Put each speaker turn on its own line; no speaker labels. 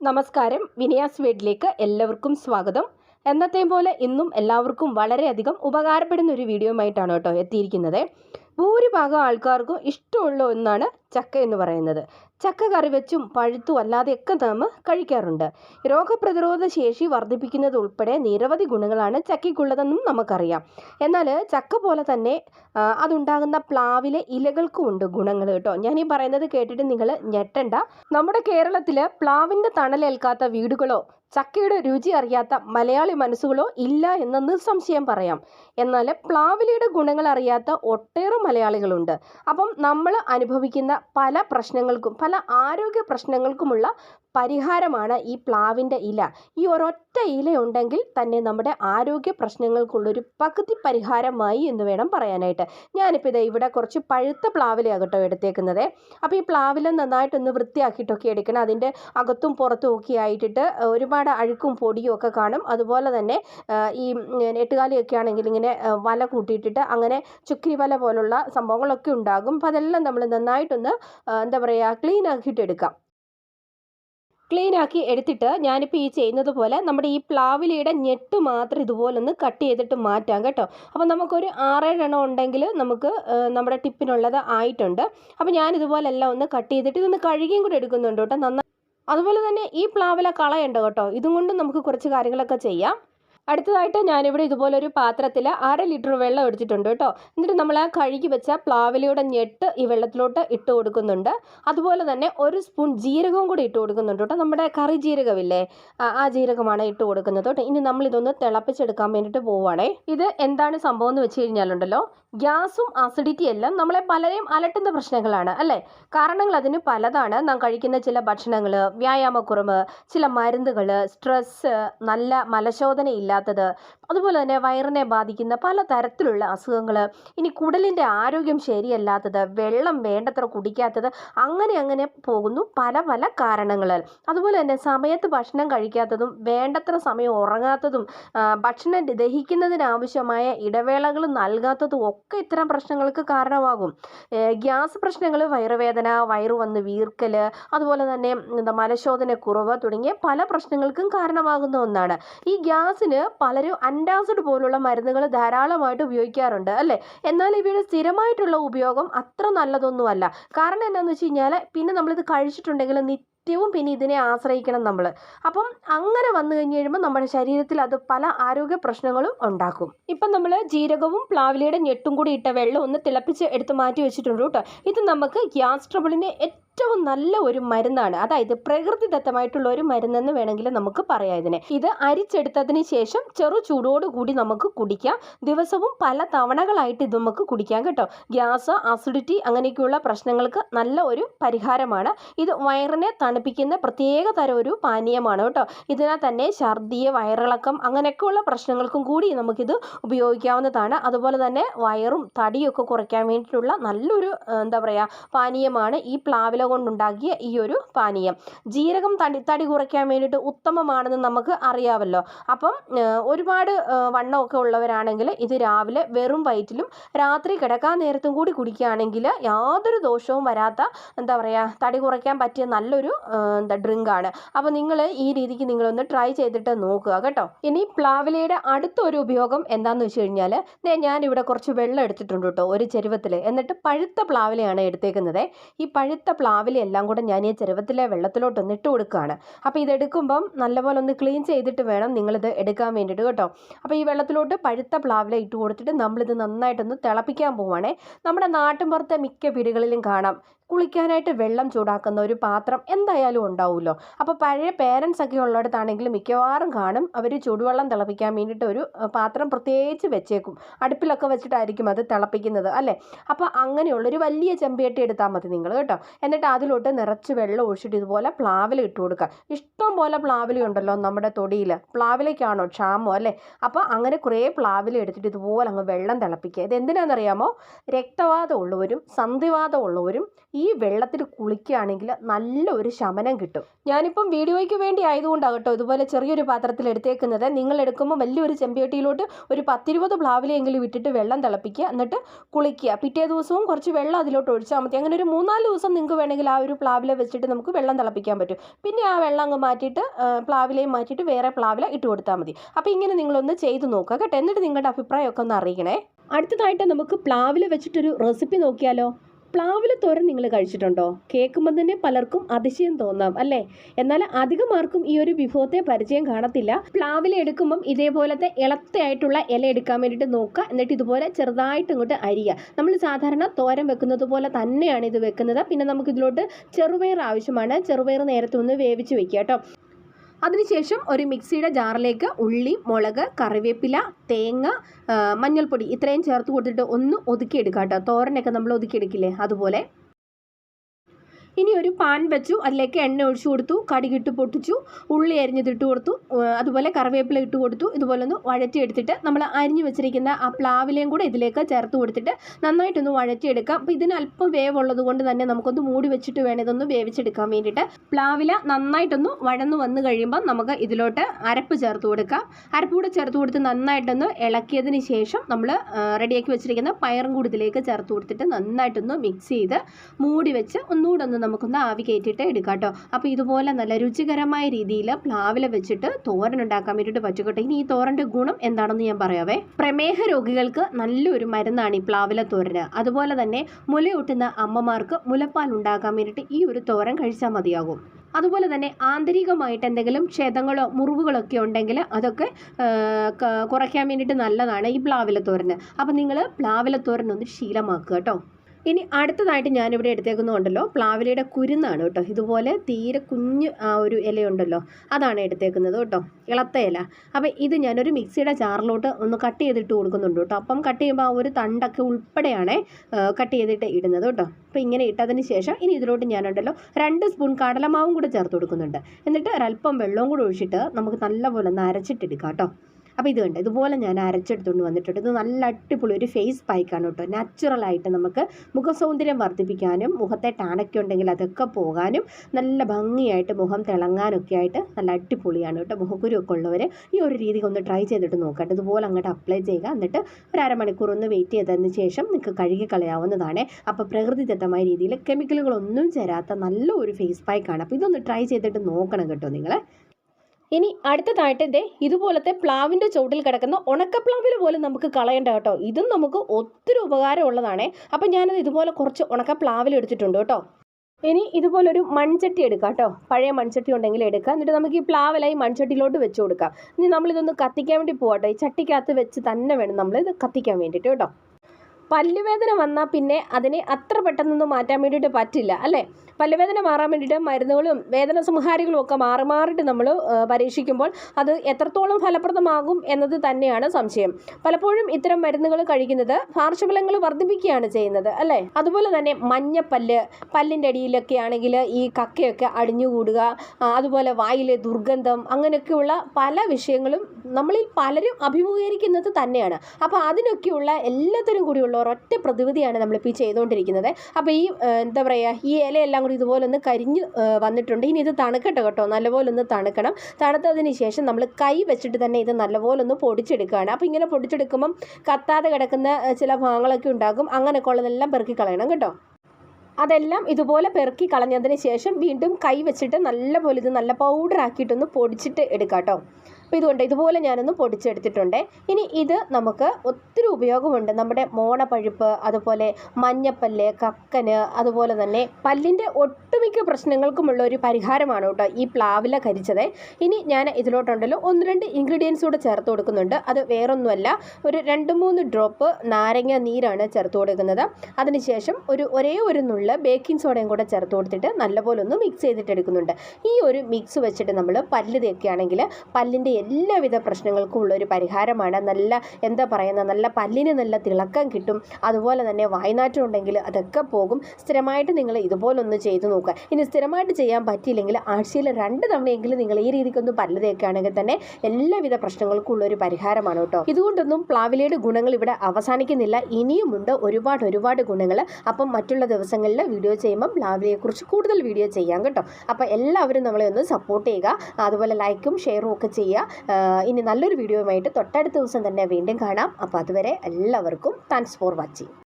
നമസ്കാരം. വിനയാസ് വീട്ടിലേക്ക് എല്ലാവർക്കും സ്വാഗതം. എന്നത്തെയും പോലെ ഇന്നും എല്ലാവർക്കും വളരെയധികം ഉപകാരപ്പെടുന്ന ഒരു വീഡിയോയുമായിട്ടാണ് കേട്ടോ എത്തിയിരിക്കുന്നത്. ഭൂരിഭാഗം ആൾക്കാർക്കും ഇഷ്ടമുള്ള ഒന്നാണ് ചക്ക എന്ന് പറയുന്നത്. ചക്ക കറി വെച്ചും പഴുത്തും അല്ലാതെയൊക്കെ നാം കഴിക്കാറുണ്ട്. രോഗപ്രതിരോധ ശേഷി വർദ്ധിപ്പിക്കുന്നത് ഉൾപ്പെടെ നിരവധി ഗുണങ്ങളാണ് ചക്കയ്ക്കുള്ളതെന്നും നമുക്കറിയാം. എന്നാൽ ചക്ക പോലെ തന്നെ അതുണ്ടാകുന്ന പ്ലാവിലെ ഇലകൾക്കും ഉണ്ട് ഗുണങ്ങൾ കേട്ടോ. ഞാൻ ഈ പറയുന്നത് കേട്ടിട്ട് നിങ്ങൾ ഞെട്ടണ്ട. നമ്മുടെ കേരളത്തിൽ പ്ലാവിന്റെ തണലേൽക്കാത്ത വീടുകളോ ചക്കയുടെ രുചി അറിയാത്ത മലയാളി മനസ്സുകളോ ഇല്ല എന്ന് നിസ്സംശയം പറയാം. എന്നാൽ പ്ലാവിലയുടെ ഗുണങ്ങൾ അറിയാത്ത ഒട്ടേറെ മലയാളികളുണ്ട്. അപ്പം നമ്മൾ അനുഭവിക്കുന്ന പല പ്രശ്നങ്ങൾക്കും പല ആരോഗ്യ പ്രശ്നങ്ങൾക്കുമുള്ള പരിഹാരമാണ് ഈ പ്ലാവിന്റെ ഇല. ഈ ഒരൊറ്റ ഇല ഉണ്ടെങ്കിൽ തന്നെ നമ്മുടെ ആരോഗ്യ പ്രശ്നങ്ങൾക്കുള്ളൊരു പകുതി പരിഹാരമായി എന്ന് വേണം പറയാനായിട്ട്. ഞാനിപ്പോൾ ഇത് ഇവിടെ കുറച്ച് പഴുത്ത പ്ലാവിലയാണ് കേട്ടോ എടുത്തേക്കുന്നത്. അപ്പോൾ ഈ പ്ലാവില നന്നായിട്ടൊന്ന് വൃത്തിയാക്കിയിട്ടൊക്കെ എടുക്കണം. അതിന്റെ അകത്തും പുറത്തും ഒക്കെ ആയിട്ടിട്ട് ഒരുപാട് അഴുക്കും പൊടിയും ഒക്കെ കാണും. അതുപോലെ തന്നെ ഈ എട്ടുകാലിയൊക്കെ ആണെങ്കിൽ ഇങ്ങനെ വല കൂട്ടിയിട്ടിട്ട് അങ്ങനെ ചുക്കിരി വല പോലുള്ള സംഭവങ്ങളൊക്കെ ഉണ്ടാകും. അപ്പോൾ അതെല്ലാം നമ്മൾ നന്നായിട്ടൊന്ന് എന്താ പറയുക ക്ലീൻ ആക്കിയിട്ട് എടുക്കാം. ക്ലീൻ ആക്കി എടുത്തിട്ട് ഞാനിപ്പോൾ ഈ ചെയ്യുന്നത് പോലെ നമ്മുടെ ഈ പ്ലാവിലയുടെ ഞെട്ട് മാത്രം ഇതുപോലെ ഒന്ന് കട്ട് ചെയ്തിട്ട് മാറ്റാം കേട്ടോ. അപ്പോൾ നമുക്കൊരു ആറേഴെണ്ണം ഉണ്ടെങ്കിൽ നമുക്ക് നമ്മുടെ ടിപ്പിനുള്ളത് ആയിട്ടുണ്ട്. അപ്പോൾ ഞാൻ ഇതുപോലെല്ലാം ഒന്ന് കട്ട് ചെയ്തിട്ട് ഇതൊന്ന് കഴുകിയും കൂടി എടുക്കുന്നുണ്ട് കേട്ടോ നന്നായി അതുപോലെ തന്നെ ഈ പ്ലാവില കളയുണ്ട് കേട്ടോ. ഇതും കൊണ്ട് നമുക്ക് കുറച്ച് കാര്യങ്ങളൊക്കെ ചെയ്യാം. അടുത്തതായിട്ട് ഞാനിവിടെ ഇതുപോലൊരു പാത്രത്തിൽ അര ലിറ്റർ വെള്ളം എടുത്തിട്ടുണ്ട് കേട്ടോ. എന്നിട്ട് നമ്മൾ ആ കഴുകി വെച്ച പ്ലാവിലയുടെ ഞെട്ട് ഈ വെള്ളത്തിലോട്ട് ഇട്ട് കൊടുക്കുന്നുണ്ട്. അതുപോലെ തന്നെ ഒരു സ്പൂൺ ജീരകവും കൂടി ഇട്ട് കൊടുക്കുന്നുണ്ട് കേട്ടോ. നമ്മുടെ കറി ജീരകമില്ലേ? ആ- ജീരകമാണ് ഇട്ട് കൊടുക്കുന്നത് കേട്ടോ. ഇനി നമ്മൾ ഇതൊന്ന് തിളപ്പിച്ചെടുക്കാൻ വേണ്ടിയിട്ട് പോവുകയാണേ ഇത് എന്താണ് സംഭവം എന്ന് വെച്ച് കഴിഞ്ഞാലുണ്ടല്ലോ ഗ്യാസും ആസിഡിറ്റി എല്ലാം നമ്മളെ പലരെയും അലട്ടുന്ന പ്രശ്നങ്ങളാണ് അല്ലേ? കാരണങ്ങൾ അതിന് പലതാണ്. നാം കഴിക്കുന്ന ചില ഭക്ഷണങ്ങൾ വ്യായാമക്കുറവ് ചില മരുന്നുകൾ സ്ട്രെസ്സ് നല്ല മലശോധന ഇല്ലാത്തത് അതുപോലെ തന്നെ വയറിനെ ബാധിക്കുന്ന പല തരത്തിലുള്ള അസുഖങ്ങൾ ഇനി കുടലിന്റെ ആരോഗ്യം ശരിയല്ലാത്തത് വെള്ളം വേണ്ടത്ര കുടിക്കാത്തത് അങ്ങനെ അങ്ങനെ പോകുന്നു പല പല കാരണങ്ങൾ. അതുപോലെ തന്നെ സമയത്ത് ഭക്ഷണം കഴിക്കാത്തതും വേണ്ടത്ര സമയം ഉറങ്ങാത്തതും ഭക്ഷണം ദഹിക്കുന്നതിനാവശ്യമായ ഇടവേളകൾ നൽകാത്തതും ഒക്കെ ഇത്തരം പ്രശ്നങ്ങൾക്ക് കാരണമാകും. ഗ്യാസ് പ്രശ്നങ്ങൾ വയറുവേദന വയറു വന്ന് വീർക്കൽ അതുപോലെ തന്നെ എന്താ മലശോധന കുറവ് തുടങ്ങിയ പല പ്രശ്നങ്ങൾക്കും കാരണമാകുന്ന ഒന്നാണ്. ഈ ഗ്യാസിന് പലരും അൻഡാസിഡ് പോലുള്ള മരുന്നുകൾ ധാരാളമായിട്ട് ഉപയോഗിക്കാറുണ്ട് അല്ലേ? എന്നാൽ ഇവയുടെ സ്ഥിരമായിട്ടുള്ള ഉപയോഗം അത്ര നല്ലതൊന്നുമല്ല. കാരണം എന്താണെന്ന് വെച്ച് കഴിഞ്ഞാൽ പിന്നെ നമ്മളിത് കഴിച്ചിട്ടുണ്ടെങ്കിൽ നിത്യവും പിന്നെ ഇതിനെ ആശ്രയിക്കണം നമ്മൾ അപ്പം അങ്ങനെ വന്നു കഴിഞ്ഞ് കഴിയുമ്പോൾ നമ്മുടെ ശരീരത്തിൽ അത് പല ആരോഗ്യ പ്രശ്നങ്ങളും ഉണ്ടാക്കും. ഇപ്പം നമ്മൾ ജീരകവും പ്ലാവിലയുടെ ഞെട്ടും കൂടി ഇട്ട വെള്ളം ഒന്ന് തിളപ്പിച്ച് എടുത്ത് മാറ്റി വെച്ചിട്ടുണ്ട് കേട്ടോ. ഇത് നമുക്ക് ഗ്യാസ് ട്രബിളിന്റെ ഏറ്റവും നല്ല ഒരു മരുന്നാണ്. അതായത് പ്രകൃതിദത്തമായിട്ടുള്ള ഒരു മരുന്നെന്ന് വേണമെങ്കിൽ നമുക്ക് പറയാം ഇതിനെ. ഇത് അരിച്ചെടുത്തതിന് ശേഷം ചെറു ചൂടോടുകൂടി നമുക്ക് കുടിക്കാം. ദിവസവും പല തവണകളായിട്ട് ഇത് നമുക്ക് കുടിക്കാം കേട്ടോ. ഗ്യാസ് അസിഡിറ്റി അങ്ങനെയൊക്കെയുള്ള പ്രശ്നങ്ങൾക്ക് നല്ല ഒരു പരിഹാരമാണ്. ഇത് വയറിനെ തണുപ്പിക്കുന്ന പ്രത്യേക തരം ഒരു പാനീയമാണ് കേട്ടോ. ഇതിനാൽ തന്നെ ഛർദിയ വയറിളക്കം അങ്ങനെയൊക്കെയുള്ള പ്രശ്നങ്ങൾക്കും കൂടി നമുക്കിത് ഉപയോഗിക്കാവുന്നതാണ്. അതുപോലെ തന്നെ വയറും തടിയൊക്കെ കുറയ്ക്കാൻ വേണ്ടിയിട്ടുള്ള നല്ലൊരു എന്താ പറയുക പാനീയമാണ് ഈ പ്ലാവില കൊണ്ടുണ്ടാക്കിയ ഈ ഒരു പാനീയം. ജീരകം തടി തടി കുറയ്ക്കാൻ വേണ്ടിയിട്ട് ഉത്തമമാണെന്ന് നമുക്ക് അറിയാമല്ലോ അപ്പം ഒരുപാട് വണ്ണമൊക്കെ ഉള്ളവരാണെങ്കിൽ ഇത് രാവിലെ വെറും വയറ്റിലും രാത്രി കിടക്കാൻ നേരത്തും കൂടി കുടിക്കുകയാണെങ്കിൽ യാതൊരു ദോഷവും വരാത്ത എന്താ പറയുക തടി കുറയ്ക്കാൻ പറ്റിയ നല്ലൊരു എന്താ ഡ്രിങ്കാണ്. അപ്പോൾ നിങ്ങൾ ഈ രീതിക്ക് നിങ്ങളൊന്ന് ട്രൈ ചെയ്തിട്ട് നോക്കുക കേട്ടോ. ഇനി പ്ലാവിലയുടെ അടുത്ത ഒരു ഉപയോഗം എന്താണെന്ന് വെച്ച് കഴിഞ്ഞാൽ ഞാനിവിടെ കുറച്ച് വെള്ളം എടുത്തിട്ടുണ്ട് കേട്ടോ ഒരു ചെരുവത്തിൽ എന്നിട്ട് പഴുത്ത പ്ലാവിലയാണ് എടുത്തേക്കുന്നത്. ഈ പഴുത്ത പ്ലാവില എല്ലാം കൂടെ ഞാൻ ഈ ചെരുവത്തിലെ വെള്ളത്തിലോട്ടൊന്ന് ഇട്ട് കൊടുക്കുകയാണ്. അപ്പോൾ ഇതെടുക്കുമ്പം നല്ലപോലെ ഒന്ന് ക്ലീൻ ചെയ്തിട്ട് വേണം നിങ്ങളിത് എടുക്കാൻ വേണ്ടിയിട്ട് കേട്ടോ. അപ്പോൾ ഈ വെള്ളത്തിലോട്ട് പഴുത്ത പ്ലാവില ഇട്ട് കൊടുത്തിട്ട് നമ്മളിത് നന്നായിട്ടൊന്ന് തിളപ്പിക്കാൻ പോവുകയാണേ നമ്മുടെ നാട്ടിൻപുറത്തെ മിക്ക വീടുകളിലും കാണാം. കുളിക്കാനായിട്ട് വെള്ളം ചൂടാക്കുന്ന ഒരു പാത്രം എന്തായാലും ഉണ്ടാവുമല്ലോ അപ്പോൾ പഴയ പേരൻസ് ഒക്കെ ഉള്ളിടത്താണെങ്കിൽ മിക്കവാറും കാണും അവർ ചൂടുവെള്ളം തിളപ്പിക്കാൻ വേണ്ടിയിട്ട് ഒരു പാത്രം പ്രത്യേകിച്ച് വെച്ചേക്കും. അടുപ്പിലൊക്കെ വെച്ചിട്ടായിരിക്കും അത് തിളപ്പിക്കുന്നത് അല്ലേ? അപ്പോൾ അങ്ങനെയുള്ളൊരു വലിയ ചെമ്പിയട്ടി എടുത്താൽ മതി നിങ്ങൾ കേട്ടോ. എന്നിട്ട് അതിലോട്ട് നിറച്ച് വെള്ളം ഒഴിച്ചിട്ട് ഇതുപോലെ പ്ലാവില ഇട്ട് കൊടുക്കുക ഇഷ്ടം പോലെ പ്ലാവില ഉണ്ടല്ലോ നമ്മുടെ തൊടിയിൽ പ്ലാവിലേക്കാണോ ക്ഷാമോ അല്ലേ? അപ്പോൾ അങ്ങനെ കുറേ പ്ലാവില എടുത്തിട്ട് ഇതുപോലെ അങ്ങ് വെള്ളം തിളപ്പിക്കുക. ഇത് എന്തിനാണെന്നറിയാമോ രക്തവാദം ഉള്ളവരും സന്ധിവാദം ഉള്ളവരും വെള്ളത്തിൽ കുളിക്കുകയാണെങ്കിൽ നല്ല ഒരു ശമനം കിട്ടും. ഞാനിപ്പം വീഡിയോയ്ക്ക് വേണ്ടി ആയതുകൊണ്ടാണ് കേട്ടോ ഇതുപോലെ ചെറിയൊരു പാത്രത്തിൽ എടുത്തേക്കുന്നത്. നിങ്ങൾ എടുക്കുമ്പോൾ വലിയൊരു ചെമ്പിയട്ടിയിലോട്ട് ഒരു പത്തിരുപത് പ്ലാവിലെങ്കിലും ഇട്ടിട്ട് വെള്ളം തിളപ്പിക്കുക എന്നിട്ട് കുളിക്കുക. പിറ്റേ ദിവസവും കുറച്ച് വെള്ളം അതിലോട്ട് ഒഴിച്ചാൽ മതി. അങ്ങനെ ഒരു മൂന്നാൽ ദിവസം നിങ്ങൾക്ക് വേണമെങ്കിൽ ആ ഒരു പ്ലാവില വെച്ചിട്ട് നമുക്ക് വെള്ളം തിളപ്പിക്കാൻ പറ്റും. പിന്നെ ആ വെള്ളം അങ്ങ് മാറ്റിയിട്ട് പ്ലാവിലയും മാറ്റിയിട്ട് വേറെ പ്ലാവില ഇട്ട് കൊടുത്താൽ മതി. അപ്പോൾ ഇങ്ങനെ നിങ്ങളൊന്ന് ചെയ്ത് നോക്കുക കേട്ടോ. എന്നിട്ട് നിങ്ങളുടെ അഭിപ്രായമൊക്കെ ഒന്ന് അറിയിക്കണേ. അടുത്തതായിട്ട് നമുക്ക് പ്ലാവില വെച്ചിട്ടൊരു റെസിപ്പി നോക്കിയാലോ? പ്ലാവില തോരൻ നിങ്ങൾ കഴിച്ചിട്ടുണ്ടോ? കേൾക്കുമ്പോൾ തന്നെ പലർക്കും അതിശയം തോന്നാം അല്ലേ? എന്നാൽ അധികം ആർക്കും ഈ ഒരു വിഭവത്തെ പരിചയം കാണത്തില്ല. പ്ലാവില എടുക്കുമ്പം ഇതേപോലത്തെ ഇളത്തയായിട്ടുള്ള ഇല എടുക്കാൻ വേണ്ടിയിട്ട് നോക്കുക. എന്നിട്ട് ഇതുപോലെ ചെറുതായിട്ട് ഇങ്ങോട്ട് അരിയുക. നമ്മൾ സാധാരണ തോരൻ വെക്കുന്നത് പോലെ തന്നെയാണ് ഇത് വെക്കുന്നത്. പിന്നെ നമുക്ക് ഇതിലോട്ട് ചെറുപയർ ആവശ്യമാണ്. ചെറുപയർ നേരത്തെ ഒന്ന് വേവിച്ച് വെക്കുക കേട്ടോ. അതിനുശേഷം ഒരു മിക്സിയുടെ ജാറിലേക്ക് ഉള്ളി മുളക് കറിവേപ്പില തേങ്ങ മഞ്ഞൾപ്പൊടി ഇത്രയും ചേർത്ത് കൊടുത്തിട്ട് ഒന്ന് ഒതുക്കിയെടുക്കാം കേട്ടോ തോരനൊക്കെ നമ്മൾ ഒതുക്കിയെടുക്കില്ലേ അതുപോലെ ഇനി ഒരു പാൻ വെച്ചു അതിലേക്ക് എണ്ണ ഒഴിച്ചു കൊടുത്തു കടുകിട്ട് പൊട്ടിച്ചു ഉള്ളി അരിഞ്ഞത് ഇട്ട് കൊടുത്തു അതുപോലെ കറിവേപ്പില ഇട്ട് കൊടുത്തു ഇതുപോലെ ഒന്ന് വഴറ്റി എടുത്തിട്ട് നമ്മൾ അരിഞ്ഞു വെച്ചിരിക്കുന്ന ആ പ്ലാവിലയും കൂടെ ഇതിലേക്ക് ചേർത്ത് കൊടുത്തിട്ട് നന്നായിട്ടൊന്ന് വഴറ്റിയെടുക്കാം. അപ്പോൾ ഇതിന് അല്പം വേവുള്ളത് കൊണ്ട് തന്നെ നമുക്കൊന്ന് മൂടി വെച്ചിട്ട് വേണം ഇതൊന്ന് വേവിച്ചെടുക്കാൻ വേണ്ടിയിട്ട്. പ്ലാവില നന്നായിട്ടൊന്ന് വഴന്നു വന്നു കഴിയുമ്പോൾ നമുക്ക് ഇതിലോട്ട് അരപ്പ് ചേർത്ത് കൊടുക്കാം. അരപ്പ് കൂടെ ചേർത്ത് കൊടുത്ത് നന്നായിട്ടൊന്ന് ഇളക്കിയതിന് ശേഷം നമ്മൾ റെഡിയാക്കി വെച്ചിരിക്കുന്ന പയറും കൂടി ഇതിലേക്ക് ചേർത്ത് കൊടുത്തിട്ട് നന്നായിട്ടൊന്ന് മിക്സ് ചെയ്ത് മൂടി വെച്ച് ഒന്നുകൂടെ ഒന്ന് നമുക്കൊന്ന് ആവി കയറ്റിയിട്ട് എടുക്കാം കേട്ടോ. അപ്പോൾ ഇതുപോലെ നല്ല രുചികരമായ രീതിയിൽ പ്ലാവില വെച്ചിട്ട് തോരൻ ഉണ്ടാക്കാൻ വേണ്ടിയിട്ട് പറ്റും കേട്ടോ. ഇനി ഈ തോരന്റെ ഗുണം എന്താണെന്ന് ഞാൻ പറയാവേ. പ്രമേഹ രോഗികൾക്ക് നല്ലൊരു മരുന്നാണ് ഈ പ്ലാവില തോരന്. അതുപോലെ തന്നെ മുലയൂട്ടുന്ന അമ്മമാർക്ക് മുലപ്പാൽ ഉണ്ടാക്കാൻ വേണ്ടിയിട്ട് ഈ ഒരു തോരൻ കഴിച്ചാൽ മതിയാകും. അതുപോലെ തന്നെ ആന്തരികമായിട്ട് എന്തെങ്കിലും ക്ഷതങ്ങളോ മുറിവുകളൊക്കെ ഉണ്ടെങ്കിൽ അതൊക്കെ കുറയ്ക്കാൻ വേണ്ടിയിട്ട് നല്ലതാണ് ഈ പ്ലാവിലത്തോരന് അപ്പം നിങ്ങൾ പ്ലാവിലത്തോരൻ ഒന്ന് ശീലമാക്കുക കേട്ടോ. ഇനി അടുത്തതായിട്ട് ഞാനിവിടെ എടുത്തേക്കുന്നുണ്ടല്ലോ പ്ലാവിലയുടെ കുരുന്നാണ് കേട്ടോ. ഇതുപോലെ തീരെ കുഞ്ഞ് ആ ഒരു ഇലയുണ്ടല്ലോ. അതാണ് എടുത്തേക്കുന്നത് കേട്ടോ. ഇളത്ത ഇല. അപ്പോൾ ഇത് ഞാനൊരു മിക്സിയുടെ ചാറിലോട്ട് ഒന്ന് കട്ട് ചെയ്തിട്ട് കൊടുക്കുന്നുണ്ട് കേട്ടോ. അപ്പം കട്ട് ചെയ്യുമ്പോൾ ആ ഒരു തണ്ടൊക്കെ ഉൾപ്പെടെയാണ് കട്ട് ചെയ്തിട്ട് ഇടുന്നത് കേട്ടോ. അപ്പോൾ ഇങ്ങനെ ഇട്ടതിന് ശേഷം ഇനി ഇതിലോട്ട് ഞാനുണ്ടല്ലോ രണ്ട് സ്പൂൺ കടലമാവും കൂടെ ചേർത്ത് കൊടുക്കുന്നുണ്ട്. എന്നിട്ട് ഒരല്പം വെള്ളവും കൂടെ ഒഴിച്ചിട്ട് നമുക്ക് നല്ലപോലെ ഒന്ന് അരച്ചിട്ടെടുക്കാം കേട്ടോ. അപ്പോൾ ഇത് കണ്ട്? ഇതുപോലെ ഞാൻ അരച്ചെടുത്തുകൊണ്ട് വന്നിട്ടുണ്ട്. ഇത് നല്ല അടിപൊളി ഒരു ഫേസ് പായ്ക്കാണ് കേട്ടോ. നാച്ചുറലായിട്ട് നമുക്ക് മുഖസൗന്ദര്യം വർദ്ധിപ്പിക്കാനും മുഖത്തെ ടാനൊക്കെ ഉണ്ടെങ്കിൽ അതൊക്കെ പോകാനും നല്ല ഭംഗിയായിട്ട് മുഖം തിളങ്ങാനൊക്കെ ആയിട്ട് നല്ല അടിപൊളിയാണ് കേട്ടോ. മുഖക്കുരുവൊക്കെ ഉള്ളവർ ഈ ഒരു രീതിക്ക് ഒന്ന് ട്രൈ ചെയ്തിട്ട് നോക്കട്ടെ ഇതുപോലെ അങ്ങോട്ട് അപ്ലൈ ചെയ്യുക. എന്നിട്ട് ഒരു അരമണിക്കൂർ ഒന്ന് വെയിറ്റ് ചെയ്തതിന് ശേഷം നിങ്ങൾക്ക് കഴുകി കളയാവുന്നതാണ്. അപ്പോൾ പ്രകൃതിദത്തമായ രീതിയിൽ കെമിക്കലുകളൊന്നും ചേരാത്ത നല്ല ഒരു ഫേസ് പായ്ക്കാണ് അപ്പോൾ ഇതൊന്ന് ട്രൈ ചെയ്തിട്ട് നോക്കണം കേട്ടോ നിങ്ങൾ ഇനി അടുത്തതായിട്ട് ദേ ഇതുപോലത്തെ പ്ലാവിന്റെ ചുവട്ടിൽ കിടക്കുന്ന ഉണക്കപ്ലാവിൽ പോലും നമുക്ക് കളയേണ്ട കേട്ടോ. ഇതും നമുക്ക് ഒത്തിരി ഉപകാരമുള്ളതാണേ. അപ്പം ഞാനത് ഇതുപോലെ കുറച്ച് ഉണക്കപ്ലാവിൽ എടുത്തിട്ടുണ്ട് കേട്ടോ. ഇനി ഇതുപോലൊരു മൺചട്ടി എടുക്കാം കേട്ടോ. പഴയ മൺചട്ടി ഉണ്ടെങ്കിൽ എടുക്കാം. എന്നിട്ട് നമുക്ക് ഈ പ്ലാവലായി മൺചട്ടിയിലോട്ട് വെച്ച് കൊടുക്കാം. ഇനി നമ്മളിതൊന്ന് കത്തിക്കാൻ വേണ്ടി പോവാട്ടോ. ഈ ചട്ടിക്കകത്ത് വെച്ച് തന്നെ വേണം നമ്മൾ ഇത് കത്തിക്കാൻ വേണ്ടിയിട്ട് കേട്ടോ. പല്ലുവേദന വന്നാൽ പിന്നെ അതിനെ അത്ര പെട്ടെന്നൊന്നും മാറ്റാൻ വേണ്ടിയിട്ട് പറ്റില്ല അല്ലേ? പല്ലുവേദന മാറാൻ വേണ്ടിയിട്ട് മരുന്നുകളും വേദന സംഹാരികളും ഒക്കെ മാറി മാറിയിട്ട് നമ്മൾ പരീക്ഷിക്കുമ്പോൾ അത് എത്രത്തോളം ഫലപ്രദമാകും എന്നത് തന്നെയാണ് സംശയം. പലപ്പോഴും ഇത്തരം മരുന്നുകൾ കഴിക്കുന്നത് പാർശ്വഫലങ്ങൾ വർദ്ധിപ്പിക്കുകയാണ് ചെയ്യുന്നത് അല്ലേ? അതുപോലെ തന്നെ മഞ്ഞപ്പല്ല് പല്ലിന്റെ അടിയിലൊക്കെ ആണെങ്കിൽ ഈ കക്കയൊക്കെ അടിഞ്ഞുകൂടുക അതുപോലെ വായിലെ ദുർഗന്ധം അങ്ങനെയൊക്കെയുള്ള പല വിഷയങ്ങളും നമ്മളിൽ പലരും അഭിമുഖീകരിക്കുന്നത് തന്നെയാണ്. അപ്പോൾ അതിനൊക്കെയുള്ള എല്ലാത്തിനും കൂടിയുള്ള ഒരൊറ്റ പ്രതിവിധിയാണ് നമ്മളിപ്പോൾ ഈ ചെയ്തുകൊണ്ടിരിക്കുന്നത്. അപ്പോൾ ഈ എന്താ പറയുക ഈ ഇലയെല്ലാം കൂടി ഇതുപോലെ ഒന്ന് കരിഞ്ഞ് വന്നിട്ടുണ്ട്. ഇനി ഇത് തണുക്കട്ടെ കേട്ടോ. നല്ലപോലെ ഒന്ന് തണുക്കണം. തണുത്തതിന് ശേഷം നമ്മൾ കൈ വെച്ചിട്ട് തന്നെ ഇത് നല്ലപോലെ ഒന്ന് പൊടിച്ചെടുക്കുകയാണ്. അപ്പോൾ ഇങ്ങനെ പൊടിച്ചെടുക്കുമ്പം കത്താതെ കിടക്കുന്ന ചില ഭാഗങ്ങളൊക്കെ ഉണ്ടാകും. അങ്ങനെയൊക്കെ ഉള്ളതെല്ലാം പെറുക്കി കളയണം കേട്ടോ. അതെല്ലാം ഇതുപോലെ പെറുക്കി കളഞ്ഞതിന് ശേഷം വീണ്ടും കൈ വെച്ചിട്ട് നല്ലപോലെ ഇത് നല്ല പൗഡർ ആക്കിയിട്ടൊന്ന് പൊടിച്ചിട്ട് എടുക്കാം കേട്ടോ. അപ്പോൾ ഇതുകൊണ്ട് ഇതുപോലെ ഞാനൊന്ന് പൊടിച്ചെടുത്തിട്ടുണ്ട്. ഇനി ഇത് നമുക്ക് ഒത്തിരി ഉപയോഗമുണ്ട്. നമ്മുടെ മോണപ്പഴുപ്പ് അതുപോലെ മഞ്ഞപ്പല്ല് കക്കന് അതുപോലെ തന്നെ പല്ലിന്റെ ഒട്ടുമിക്ക പ്രശ്നങ്ങൾക്കുമുള്ള ഒരു പരിഹാരമാണ് കേട്ടോ ഈ പ്ലാവില കരിച്ചത്. ഇനി ഞാൻ ഇതിലോട്ടുണ്ടല്ലോ ഒന്ന് രണ്ട് ഇൻഗ്രീഡിയൻസ് കൂടെ ചേർത്ത് കൊടുക്കുന്നുണ്ട്. അത് വേറൊന്നുമല്ല ഒരു രണ്ട് മൂന്ന് ഡ്രോപ്പ് നാരങ്ങ നീരാണ് ചേർത്ത് കൊടുക്കുന്നത്. അതിനുശേഷം ഒരു ഒരേ ഒരു നുള്ള ബേക്കിംഗ് സോഡയും കൂടെ ചേർത്ത് കൊടുത്തിട്ട് നല്ലപോലെ ഒന്ന് മിക്സ് ചെയ്തിട്ട് എടുക്കുന്നുണ്ട്. ഈ ഒരു മിക്സ് വെച്ചിട്ട് നമ്മൾ പല്ല് തേക്കുകയാണെങ്കിൽ പല്ലിന്റെ എല്ലാവിധ പ്രശ്നങ്ങൾക്കും ഉള്ളൊരു പരിഹാരമാണ്. നല്ല എന്താ പറയുന്ന നല്ല പല്ലിന് നല്ല തിളക്കം കിട്ടും. അതുപോലെ തന്നെ വായ്നാറ്റം ഉണ്ടെങ്കിൽ അതൊക്കെ പോകും. സ്ഥിരമായിട്ട് നിങ്ങൾ ഇതുപോലൊന്ന് ചെയ്തു നോക്കുക. ഇനി സ്ഥിരമായിട്ട് ചെയ്യാൻ പറ്റിയില്ലെങ്കിൽ ആഴ്ചയിൽ രണ്ട് തവണയെങ്കിലും നിങ്ങൾ ഈ രീതിക്കൊന്ന് പല്ല് തേക്കുകയാണെങ്കിൽ തന്നെ എല്ലാവിധ പ്രശ്നങ്ങൾക്കും ഉള്ളൊരു പരിഹാരമാണ് കേട്ടോ. ഇതുകൊണ്ടൊന്നും പ്ലാവിലയുടെ ഗുണങ്ങൾ ഇവിടെ അവസാനിക്കുന്നില്ല. ഇനിയുമുണ്ട് ഒരുപാട് ഒരുപാട് ഗുണങ്ങൾ. അപ്പം മറ്റുള്ള ദിവസങ്ങളിൽ വീഡിയോ ചെയ്യുമ്പോൾ പ്ലാവിലയെക്കുറിച്ച് കൂടുതൽ വീഡിയോ ചെയ്യാം കേട്ടോ. അപ്പോൾ എല്ലാവരും നമ്മളെ ഒന്ന് സപ്പോർട്ട് ചെയ്യുക. അതുപോലെ ലൈക്കും ഷെയറും ഒക്കെ ചെയ്യുക. ഇനി നല്ലൊരു വീഡിയോയുമായിട്ട് തൊട്ടടുത്ത ദിവസം തന്നെ വീണ്ടും കാണാം. അപ്പോൾ അതുവരെ എല്ലാവർക്കും താങ്ക്സ് ഫോർ വാച്ചിങ്